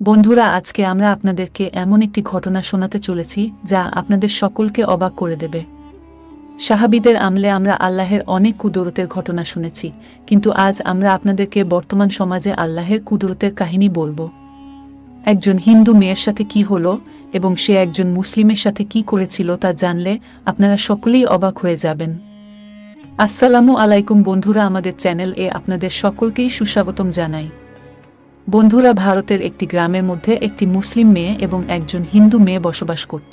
বন্ধুরা, আজকে আমরা আপনাদেরকে এমন একটি ঘটনা শোনাতে চলেছি যা আপনাদের সকলকে অবাক করে দেবে। সাহাবিদের আমলে আমরা আল্লাহের অনেক কুদরতের ঘটনা শুনেছি, কিন্তু আজ আমরা আপনাদেরকে বর্তমান সমাজে আল্লাহের কুদরতের কাহিনী বলব। একজন হিন্দু মেয়ের সাথে কি হলো এবং সে একজন মুসলিমের সাথে কি করেছিল তা জানলে আপনারা সকলেই অবাক হয়ে যাবেন। আসসালামু আলাইকুম বন্ধুরা, আমাদের চ্যানেল এ আপনাদের সকলকেই সুস্বাগতম জানাই। বন্ধুরা ভারতের একটি গ্রামের মধ্যে একটি মুসলিম মেয়ে এবং একজন হিন্দু মেয়ে বসবাস করত।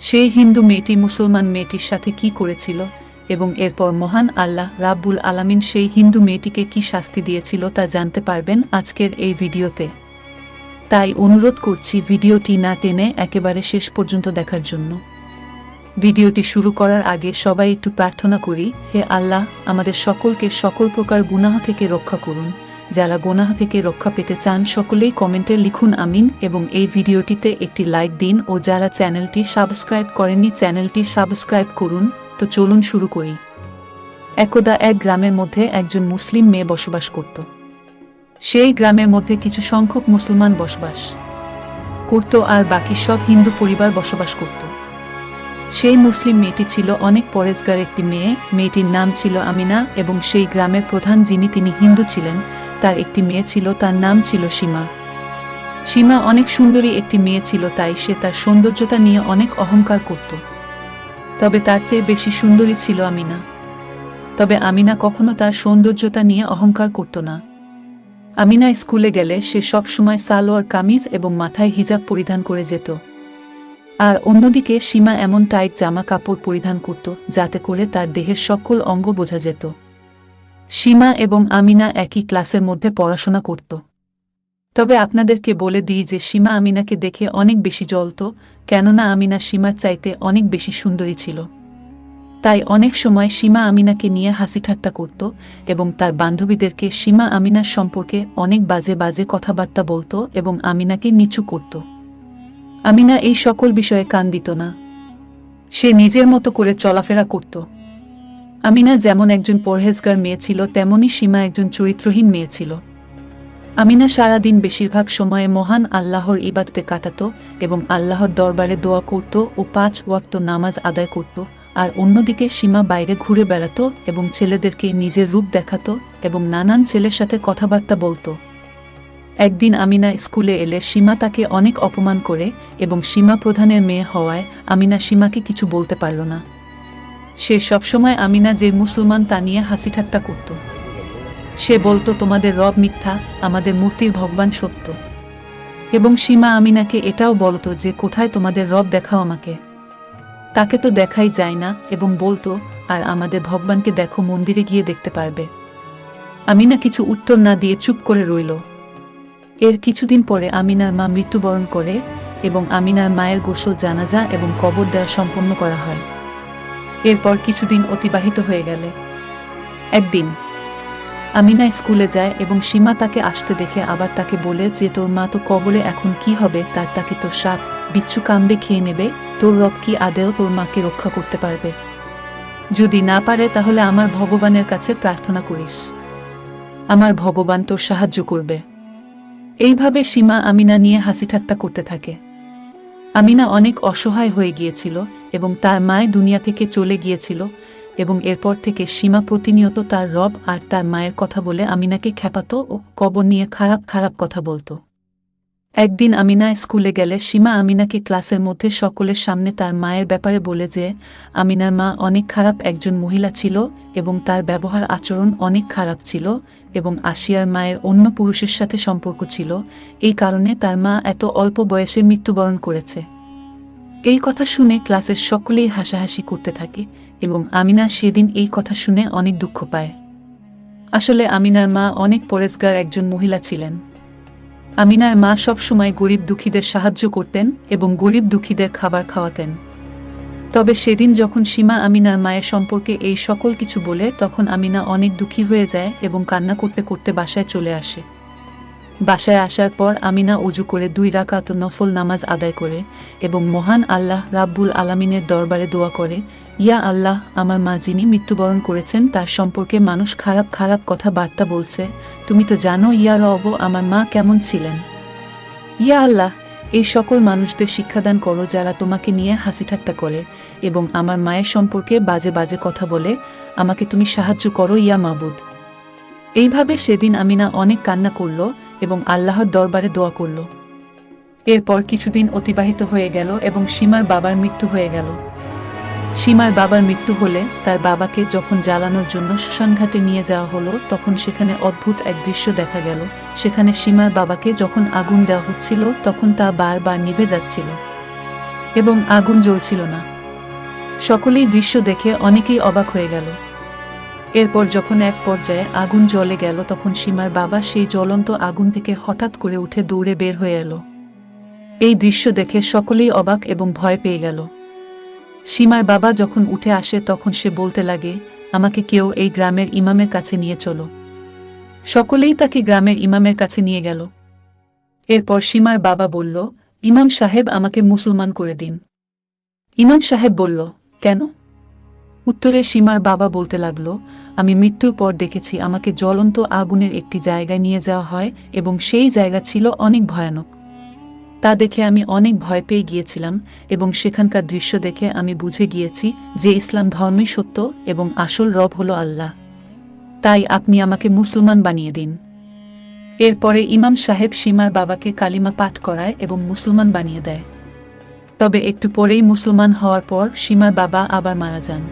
সেই হিন্দু মেয়েটি মুসলমান মেয়েটির সাথে কি করেছিল এবং এরপর মহান আল্লাহ রাব্বুল আলামিন সেই হিন্দু মেয়েটিকে কি শাস্তি দিয়েছিল তা জানতে পারবেন আজকের এই ভিডিওতে। তাই অনুরোধ করছি ভিডিওটি না টেনে একেবারে শেষ পর্যন্ত দেখার জন্য। ভিডিওটি শুরু করার আগে সবাই একটু প্রার্থনা করি, হে আল্লাহ, আমাদের সকলকে সকল প্রকার গুনাহ থেকে রক্ষা করুন। যারা গোনাহ থেকে রক্ষা পেতে চান সকলেই কমেন্টে লিখুন আমিন এবং এই ভিডিওটিতে একটি লাইক দিন ও যারা চ্যানেলটি সাবস্ক্রাইব করেননি চ্যানেলটি সাবস্ক্রাইব করুন। তো চলুন শুরু করি। একদা এক গ্রামের মধ্যে একজন মুসলিম মেয়ে বসবাস করত। সেই গ্রামের মধ্যে কিছু সংখ্যক মুসলমান বসবাস করত আর বাকি সব হিন্দু পরিবার বসবাস করত। সেই মুসলিম মেয়েটি ছিল অনেক পরেজগার একটি মেয়ে। মেয়েটির নাম ছিল আমিনা এবং সেই গ্রামের প্রধান যিনি তিনি হিন্দু ছিলেন। তার একটি মেয়ে ছিল, তার নাম ছিল সীমা। সীমা অনেক সুন্দরী একটি মেয়ে ছিল, তাই সে তার সৌন্দর্যতা নিয়ে অনেক অহংকার করত। তবে তার চেয়ে বেশি সুন্দরী ছিল আমিনা। তবে আমিনা কখনো তার সৌন্দর্যতা নিয়ে অহংকার করত না। আমিনা স্কুলে গেলে সে সবসময় সালোয়ার কামিজ এবং মাথায় হিজাব পরিধান করে যেত। আর অন্যদিকে সীমা এমন টাইট জামা কাপড় পরিধান করত, যাতে করে তার দেহের সকল অঙ্গ বোঝা যেত। সীমা এবং আমিনা একই ক্লাসের মধ্যে পড়াশোনা করত। তবে আপনাদেরকে বলে দিই যে সীমা আমিনাকে দেখে অনেক বেশি জ্বলত, কেননা আমিনা সীমার চাইতে অনেক বেশি সুন্দরী ছিল। তাই অনেক সময় সীমা আমিনাকে নিয়ে হাসি ঠাট্টা করত এবং তার বান্ধবীদেরকে সীমা আমিনার সম্পর্কে অনেক বাজে বাজে কথাবার্তা বলতো এবং আমিনাকে নিচু করত। আমিনা এই সকল বিষয়ে কান দিত না। সে নিজের মতো করে চলাফেরা করত। আমিনা যেমন একজন পরহেজগার মেয়ে ছিল তেমনই সীমা একজন চরিত্রহীন মেয়ে ছিল। আমিনা সারাদিন বেশিরভাগ সময়ে মহান আল্লাহর ইবাদতে কাটাত এবং আল্লাহর দরবারে দোয়া করত ও পাঁচ ওয়াক্ত নামাজ আদায় করত আর অন্যদিকে সীমা বাইরে ঘুরে বেড়াত এবং ছেলেদেরকে নিজের রূপ দেখাত এবং নানান ছেলের সাথে কথাবার্তা বলতো। একদিন আমিনা স্কুলে এলে সীমা তাকে অনেক অপমান করে এবং সীমা প্রধানের মেয়ে হওয়ায় আমিনা সীমাকে কিছু বলতে পারল না। সে সবসময় আমিনা যে মুসলমান তা নিয়ে হাসি ঠাট্টা করত। সে বলতো, তোমাদের রব মিথ্যা, আমাদের মূর্তির ভগবান সত্য। এবং সীমা আমিনাকে এটাও বলতো যে, কোথায় তোমাদের রব দেখাও আমাকে? তাকে তো দেখাই যায় না এবং বলতো, আর আমাদের ভগবানকে দেখো, মন্দিরে গিয়ে দেখতে পারবে। আমিনা কিছু উত্তর না দিয়ে চুপ করে রইল। এর কিছুদিন পরে আমিনার মা মৃত্যুবরণ করে এবং আমিনার মায়ের গোসল জানাজা এবং কবর দেওয়া সম্পন্ন করা হয়। এরপর কিছুদিন অতিবাহিত হয়ে গেলে। একদিন, আমিনা স্কুলে যায় এবং সীমা তাকে আসতে দেখে আবার তাকে বলে যে, তোর মা তো কবলে এখন কি হবে? তার তাকে তোর সাপ, বিচ্ছু কামবে খেয়ে নেবে। তোর রব কি আদেও তোর মাকে রক্ষা করতে পারবে? যদি না পারে, তাহলে আমার ভগবানের কাছে প্রার্থনা করিস। আমার ভগবান তোর সাহায্য করবে। এইভাবে সীমা আমিনা নিয়ে হাসি ঠাট্টা করতে থাকে। আমিনা অনেক অসহায় হয়ে গিয়েছিল। এবং তার মায় দুনিয়া থেকে চলে গিয়েছিল এবং এরপর থেকে সীমা প্রতিনিয়ত তার রব আর তার মায়ের কথা বলে আমিনাকে খেপাতো ও কবর নিয়ে খারাপ খারাপ কথা বলতো। একদিন আমিনা স্কুলে গেলে সীমা আমিনাকে ক্লাসের মধ্যে সকলের সামনে তার মায়ের ব্যাপারে বলে যে, আমিনার মা অনেক খারাপ একজন মহিলা ছিল এবং তার ব্যবহার আচরণ অনেক খারাপ ছিল এবং আসিয়ার মায়ের অন্য পুরুষের সাথে সম্পর্ক ছিল। এই কারণে তার মা এত অল্প বয়সে মৃত্যুবরণ করেছে। এই কথা শুনে ক্লাসের সকলেই হাসাহাসি করতে থাকে এবং আমিনা সেদিন এই কথা শুনে অনেক দুঃখ পায়। আসলে আমিনার মা অনেক পরেজগার একজন মহিলা ছিলেন। আমিনার মা সব সময় গরিব দুঃখীদের সাহায্য করতেন এবং গরিব দুঃখীদের খাবার খাওয়াতেন। তবে সেদিন যখন সীমা আমিনার মায়ের সম্পর্কে এই সকল কিছু বলে, তখন আমিনা অনেক দুঃখী হয়ে যায় এবং কান্না করতে করতে বাসায় চলে আসে। বাসায় আসার পর আমিনা উজু করে দুই রাকাত নফল নামাজ আদায় করে এবং মহান আল্লাহ রাব্বুল আলামিনের দরবারে দোয়া করে, ইয়া আল্লাহ, আমার মা যিনি মৃত্যুবরণ করেছেন, তার সম্পর্কে মানুষ খারাপ খারাপ কথা বার্তা বলছে। তুমি তো জানো, ইয়া রব, আমার মা কেমন ছিলেন? ইয়া আল্লাহ, এই সকল মানুষদের শিক্ষাদান করো যারা তোমাকে নিয়ে হাসি ঠাট্টা করে এবং আমার মায়ের সম্পর্কে বাজে বাজে কথা বলে, আমাকে তুমি সাহায্য করো, ইয়া মাবুদ। এইভাবে সেদিন আমিনা অনেক কান্না করল এবং আল্লাহর দরবারে দোয়া করল। এরপর কিছুদিন অতিবাহিত হয়ে গেল এবং সীমার বাবার মৃত্যু হয়ে গেল। সীমার বাবার মৃত্যু হলে তার বাবাকে যখন জ্বালানোর জন্য শ্মশানঘাটে নিয়ে যাওয়া হলো, তখন সেখানে অদ্ভুত এক দৃশ্য দেখা গেল। সেখানে সীমার বাবাকে যখন আগুন দেওয়া হচ্ছিল, তখন তা বারবার নিভে যাচ্ছিল। এবং আগুন জ্বলছিল না। সকলেই দৃশ্য দেখে অনেকেই অবাক হয়ে গেল। এরপর যখন এক পর্যায়ে আগুন জলে গেল তখন সীমার বাবা সেই জ্বলন্ত আগুন থেকে হঠাৎ করে উঠে দৌড়ে বের হয়ে এলো। এই দৃশ্য দেখে সকলেই অবাক এবং ভয় পেয়ে গেল। সীমার বাবা যখন উঠে আসে তখন সে বলতে লাগে, আমাকে কেউ এই গ্রামের ইমামের কাছে নিয়ে চলো। সকলেই তাকে গ্রামের ইমামের কাছে নিয়ে গেল। এরপর সীমার বাবা বলল, ইমাম সাহেব আমাকে মুসলমান করে দিন। ইমাম সাহেব বলল, কেন? উত্তরে সীমার বাবা বলতে লাগল, আমি মৃত্যুর পর দেখেছি আমাকে জ্বলন্ত আগুনের একটি জায়গায় নিয়ে যাওয়া হয় এবং সেই জায়গা ছিল অনেক ভয়ানক। তা দেখে আমি অনেক ভয় পেয়ে গিয়েছিলাম এবং সেখানকার দৃশ্য দেখে আমি বুঝে গিয়েছি যে ইসলাম ধর্মই সত্য এবং আসল রব হলো আল্লাহ। তাই আপনি আমাকে মুসলমান বানিয়ে দিন। এরপরে ইমাম সাহেব সীমার বাবাকে কালিমা পাঠ করায় এবং মুসলমান বানিয়ে দেয়। তবে একটু পরেই মুসলমান হওয়ার পর সীমার বাবা আবার মারা যান।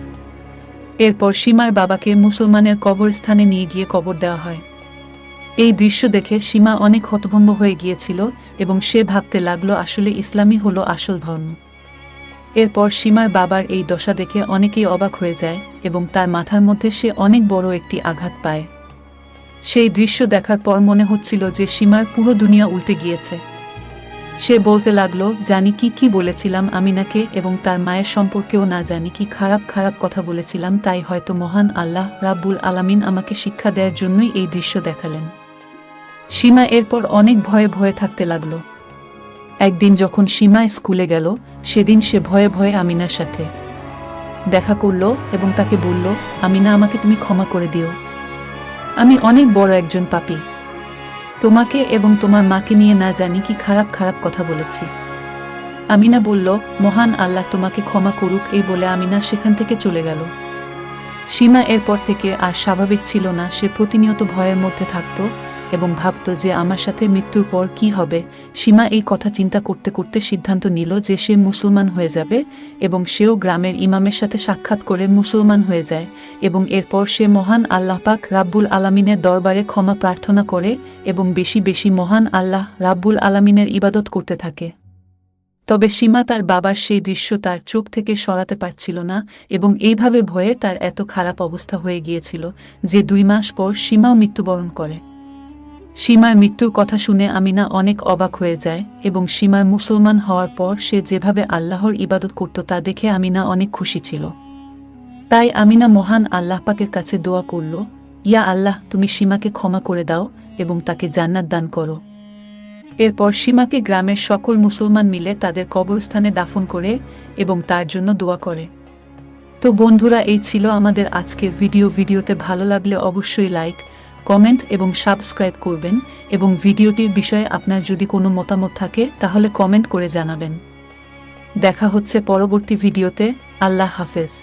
এরপর সীমার বাবাকে মুসলমানের কবরস্থানে নিয়ে গিয়ে কবর দেওয়া হয়। এই দৃশ্য দেখে সীমা অনেক হতভম্ব হয়ে গিয়েছিল এবং সে ভাবতে লাগল আসলে ইসলামই হলো আসল ধর্ম। এরপর সীমার বাবার এই দশা দেখে অনেকেই অবাক হয়ে যায় এবং তার মাথার মধ্যে সে অনেক বড় একটি আঘাত পায়। সেই দৃশ্য দেখার পর মনে হচ্ছিল যে সীমার পুরো দুনিয়া উল্টে গিয়েছে। সে বলতে লাগল, জানি কি কি বলেছিলাম আমিনাকে এবং তার মায়ের সম্পর্কেও না জানি কি খারাপ খারাপ কথা বলেছিলাম, তাই হয়তো মহান আল্লাহ রাব্বুল আলামিন আমাকে শিক্ষা দেওয়ার জন্যই এই দৃশ্য দেখালেন। সীমা এরপর অনেক ভয়ে ভয়ে থাকতে লাগল। একদিন যখন সীমা স্কুলে গেল, সেদিন সে ভয়ে ভয়ে আমিনার সাথে দেখা করল এবং তাকে বলল, আমিনা, আমাকে তুমি ক্ষমা করে দিও। আমি অনেক বড় একজন পাপী। তোমাকে এবং তোমার মাকে নিয়ে না জানি কি খারাপ খারাপ কথা বলেছি। আমিনা বলল, মহান আল্লাহ তোমাকে ক্ষমা করুক এই বলে আমিনা সেখান থেকে চলে গেল। সীমা এরপর থেকে আর স্বাভাবিক ছিল না, সে প্রতিনিয়ত ভয়ের মধ্যে থাকত। এবং ভাবত যে আমার সাথে মৃত্যুর পর কি হবে, সীমা এই কথা চিন্তা করতে করতে সিদ্ধান্ত নিল যে সে মুসলমান হয়ে যাবে এবং সেও গ্রামের ইমামের সাথে সাক্ষাৎ করে মুসলমান হয়ে যায় এবং এরপর সে মহান আল্লাহ পাক রাব্বুল আলামিনের দরবারে ক্ষমা প্রার্থনা করে এবং বেশি বেশি মহান আল্লাহ রাব্বুল আলামিনের ইবাদত করতে থাকে। তবে সীমা তার বাবার সেই দৃশ্য তার চোখ থেকে সরাতে পারছিল না এবং এইভাবে ভয়ে তার এত খারাপ অবস্থা হয়ে গিয়েছিল যে দুই মাস পর সীমাও মৃত্যুবরণ করে। সীমার মৃত্যুর কথা শুনে আমিনা অনেক অবাক হয়ে যায় এবং সীমার মুসলমান হওয়ার পর সে যেভাবে আল্লাহর ইবাদত করত তা দেখে আমিনা অনেক খুশি ছিল। তাই আমিনা মহান আল্লাহ পাকের কাছে দোয়া করল, ইয়া আল্লাহ, তুমি সীমাকে ক্ষমা করে দাও এবং তাকে জান্নাত দান করো। এরপর সীমাকে গ্রামের সকল মুসলমান মিলে তাদের কবরস্থানে দাফন করে এবং তার জন্য দোয়া করে। তো বন্ধুরা, এই ছিল আমাদের আজকের ভিডিও। ভিডিওতে ভালো লাগলে অবশ্যই লাইক কমেন্ট এবং সাবস্ক্রাইব করবেন এবং ভিডিওটির বিষয়ে আপনার যদি কোনো মতামত থাকে, তাহলে কমেন্ট করে জানাবেন। দেখা হচ্ছে পরবর্তী ভিডিওতে। আল্লাহ হাফেজ।